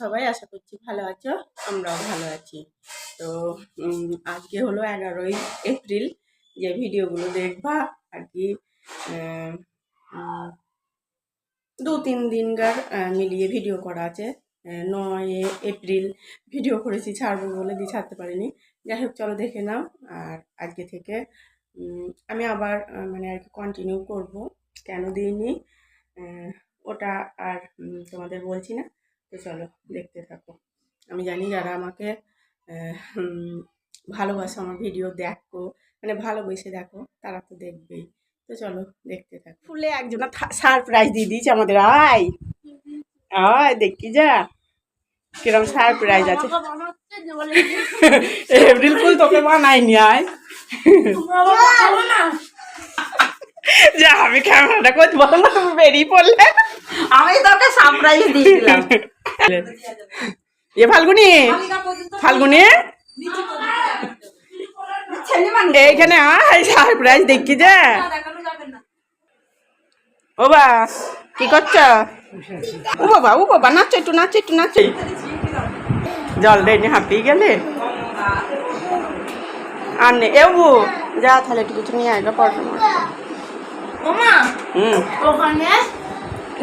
সবাই আশা করছি ভালো আছো, আমরাও ভালো আছি। তো আজকে হলো এগারোই এপ্রিল, যে ভিডিওগুলো দেখবা আর কি দু তিন দিনকার মিলিয়ে ভিডিও করা আছে। নয় এপ্রিল ভিডিও করেছি, ছাড়বো বলে দিয়ে ছাড়তে পারিনি। যাই হোক, চলো দেখে নাও। আর আজকে থেকে আমি আবার মানে আর কি কন্টিনিউ করব। কেন দিইনি? ওটা আর তোমাদের বলছি না। তো চলো দেখতে থাকো। আমি জানি যারা আমাকে ভালোবাসো আমার ভিডিও দেখো মানে ভালোবেসে দেখো তারা তো দেখবেই। তো চলো দেখতে থাকো। ফুলে একজনা সারপ্রাইজ দিয়ে দিয়েছে আমাদের আয়। আয় দেখি যা। কিরম সারপ্রাইজ আছে। এপ্রিল ফুল তোকে বানাইনি আয়। যা আমি ক্যামেরাটা করতে বলো না তুমি বেরিয়ে পড়লে। আমি তোকে সারপ্রাইজ দিয়েছিলাম। এ ফাল্গুনি ফাল্গুনি। এইখানে আয় সারপ্রাইজ দেখি যে। ও বা কি করছ? ও বাবা ও বাবা নাচো একটু নাচো একটু নাচো। জল দেয়নি হাঁপিয়ে গেলে। আর নে এ যা তাহলে একটু কিছু নিয়ে আয় পড়াশোনা।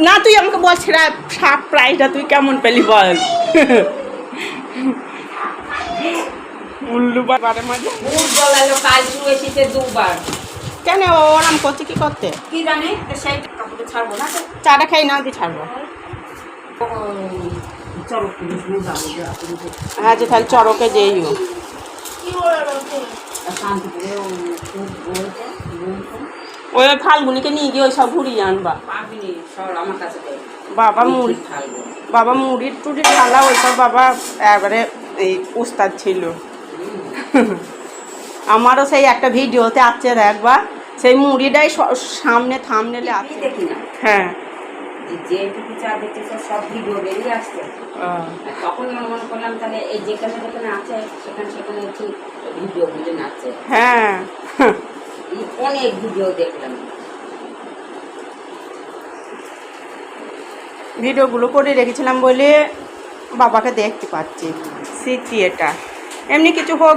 না তুই আমাকে বল সেরা সারপ্রাইজটা তুই কেমন পেলি বল। উল্লু মাঝে। কাল দুবার। কেন ওরম করছে কি করতে? কি জানি? সেই কাপড়ে ছাড়বো না চাটা খাই না দিয়ে ছাড়বো। যে তাহলে চড়কে যেই শান্তিপুরে ওই ফাল্গুনিকে নিয়ে গিয়ে ওই সব ঘুরিয়ে আনবা। বাবা মুড়ি বাবা মুড়ির টুড়ি ঢালা ওইসব বাবা এবারে এই উস্তাদ ছিল। আমারও সেই একটা ভিডিওতে আছে দেখবা সেই মুড়িটাই সামনে থামনেলে আছে। হ্যাঁ। যেটুকু চা দেখছি সব ভিডিও বেরিয়ে আসছে। তখন মনে করলাম তাহলে এই যেখানে যেখানে আছে সেখানে সেখানে একটু ভিডিও নাচছে। হ্যাঁ। অনেক ভিডিও দেখলাম। ভিডিওগুলো করে রেখেছিলাম বলে বাবাকে দেখতে পাচ্ছি। স্মৃতি এটা। এমনি কিছু হোক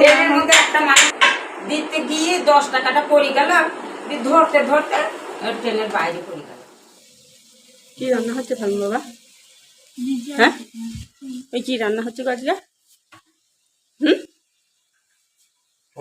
একটা মানুষ দিতে গিয়ে দশ টাকাটা পড়ে গেল দিয়ে ধরতে ধরতে ট্রেনের বাইরে পড়ে গেল। কি রান্না হচ্ছে ফালুন বাবা হ্যাঁ? ওই কি রান্না হচ্ছে আজকে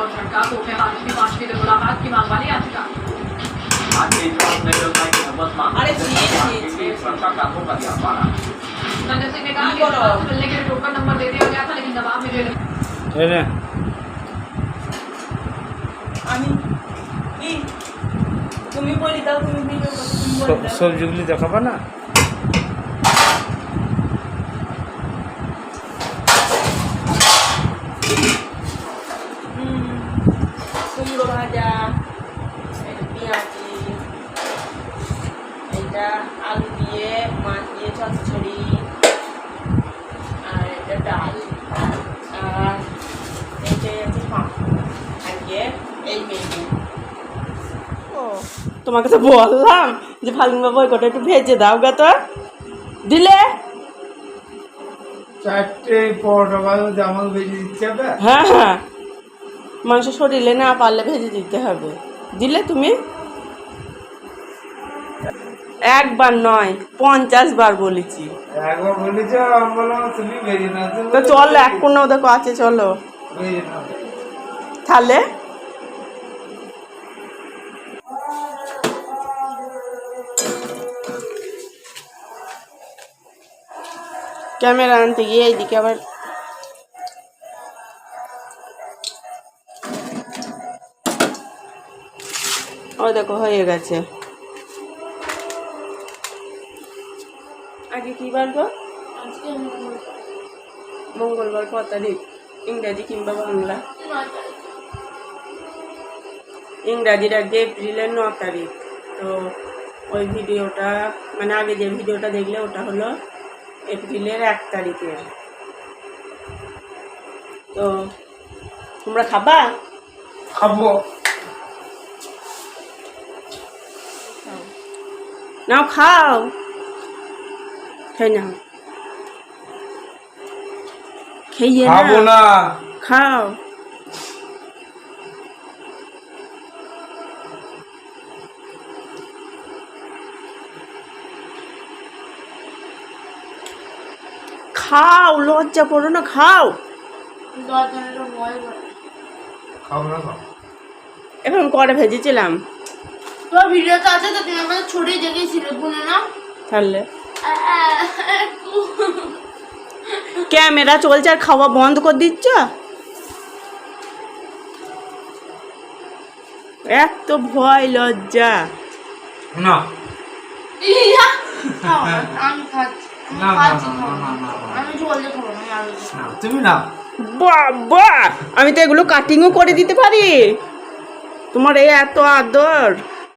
कोर्ट से गौर झटका कोर्ट में हाजिर की पांचवी दिन मुलाकात की मांग वाली याचिका संजय सिंह ने कहा कि इस्लाम से मिलने के लिए टोकन नंबर दे दिया गया था लेकिन जवाब में जेल এনে আমি কি তুমি বলি দাও তুমি ভিডিও করো তুমি বলি দাও সবজিগুলি দেখাবা না হুম, তোমাকে তো বললাম যে ফাল্গুন বাবু ওই কটা একটু ভেজে দাও গা তো। দিলে? চারটে পরোটা জামাল ভেজে দিচ্ছে হবে। হ্যাঁ হ্যাঁ। মাংস শরীরে না পারলে ভেজে দিতে হবে। দিলে তুমি? একবার নয় পঞ্চাশ বার বলেছি। একবার বলেছ তুমি তো চলো এক কোনো দেখো আছে চলো। তাহলে? ক্যামেরা আনতে গিয়ে এইদিকে আবার ও দেখো হয়ে গেছে আগে কি বার গো মঙ্গলবার। ক তারিখ ইংরাজি কিংবা বাংলা। ইংরাজির আগে এপ্রিলের ন তারিখ তো ওই ভিডিওটা মানে আগে যে ভিডিওটা দেখলে ওটা হলো এপ্রিলের এক তারিখের তো তোমরা খাবা? খাব। নাও খাও। খাই নাও। খেয়ে খাব না না। খাও। খাও লজ্জা করো না খাও। করে। এখন কটা ভেজেছিলাম? তোমার ভিডিওতে আছে তো তুমি আমাদের ছড়িয়ে দেখেছিলে গুনে না তাহলে। ক্যামেরা চলছে আর খাওয়া বন্ধ করে দিচ্ছ? এত ভয় লজ্জা। না ইয়া! খাও, আমি খাচ্ছি আমি না, না, না, না, না, না, না। আমি জল দিয়ে খাব না, আমি আলু। দিয়ে না তুমি না। বাবা আমি তো এগুলো কাটিংও করে দিতে পারি। তোমার এই এত আদর।